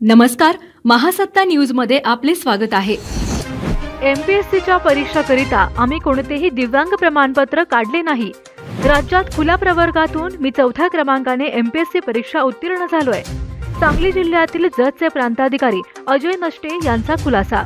नमस्कार महासत्ता न्यूजमध्ये आपले स्वागत आहे. एमपीएससीच्या परीक्षाकरिता आम्ही कोणतेही दिव्यांग प्रमाणपत्र काढले नाही. राज्यात खुल्या प्रवर्गातून मी चौथ्या क्रमांकाने एमपीएससी परीक्षा उत्तीर्ण झालोय. सांगली जिल्ह्यातील जतचे प्रांताधिकारी अजय नष्टे यांचा खुलासा.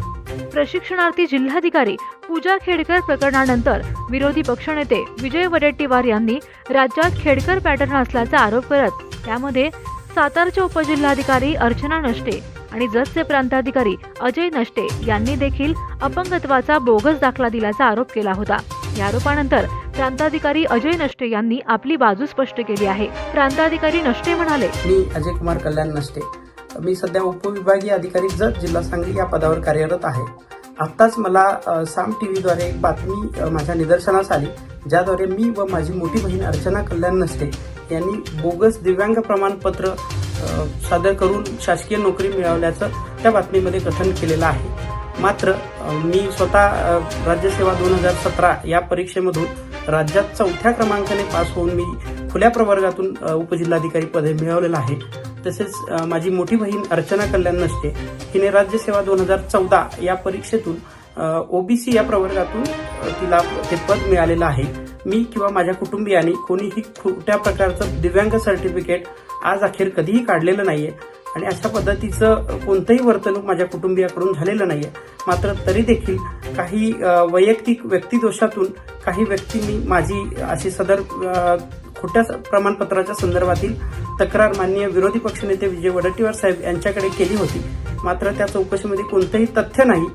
प्रशिक्षणार्थी जिल्हाधिकारी पूजा खेडकर प्रकरणानंतर विरोधी पक्षनेते विजय वडेट्टीवार यांनी राज्यात खेडकर पॅटर्न असल्याचा आरोप करत त्यामध्ये सातारच्या उपजिल्हाधिकारी अर्चना नष्टे आणि जतचे प्रांताधिकारी अजय नष्टे यांनी देखील अपंगत्वाचा बोगस दाखला दिल्याचा आरोप केला होता. या आरोपानंतर प्रांताधिकारी अजय नष्टे यांनी आपली बाजू स्पष्ट केली आहे. प्रांताधिकारी नष्टे म्हणाले मी अजय कुमार कल्याण नष्टे. मी सध्या उपविभागीय अधिकारी जत जिल्हा सांगली या पदावर कार्यरत आहे. आत्ताच मला साम टी व्हीद्वारे एक बातमी माझ्या निदर्शनास आली ज्याद्वारे मी व माझी मोठी बहीण अर्चना कल्याण नसते यांनी बोगस दिव्यांग प्रमाणपत्र सादर करून शासकीय नोकरी मिळवल्याचं त्या बातमीमध्ये कथन केलेलं आहे. मात्र मी स्वतः राज्यसेवा दोन हजार सतरा या परीक्षेमधून राज्यात चौथ्या क्रमांकाने पास होऊन मी खुल्या प्रवर्गातून उपजिल्हाधिकारी पदे मिळवलेलं आहे. तसेच माझी मोठी बहीण अर्चना कल्याण नसते. हिने राज्यसेवा दोन हजार चौदा या परीक्षेतून ओबीसी या प्रवर्गातून तिला ते पद मिळालेलं आहे. मी किंवा माझ्या कुटुंबियांनी कोणीही खोट्या प्रकारचं दिव्यांग सर्टिफिकेट आज अखेर कधीही काढलेलं नाहीये आणि अशा पद्धतीचं कोणतंही वर्तणूक माझ्या कुटुंबियाकडून झालेलं नाहीये. मात्र तरी देखील काही वैयक्तिक व्यक्तिदोषातून काही व्यक्तींनी माझी अशी सदर खोट्या प्रमाणपत्राच्या संदर्भातील तक्रार माननीय विरोधी पक्षनेते विजय वडट्टीवार साहेब यांच्याकडे केली होती. मात्र त्या चौकशीमध्ये कोणतंही तथ्य नाही.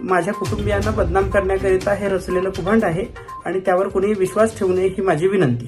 माझ्या कुटुंबियांना बदनाम करण्याकरिता हे रचलेलं कुभांड आहे आणि त्यावर कोणीही विश्वास ठेवू नये ही माझी विनंती.